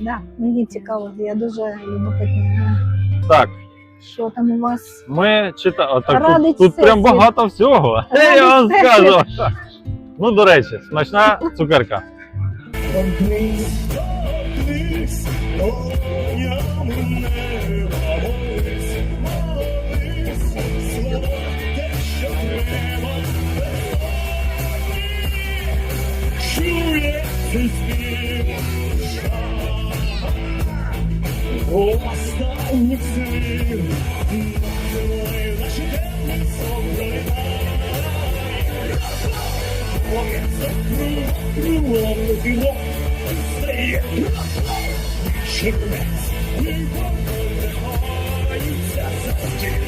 Да, мені цікаво, я дуже любопитна. Так, Що там у вас? ми читали. Так, тут, тут прям багато всього. Радить Я вам скажу. Ну, до речі, смачна цукерка. Цей спів останніх сил. Наші темні сон Це круг, кругом летіло, стає червець. Вигораються за стіл.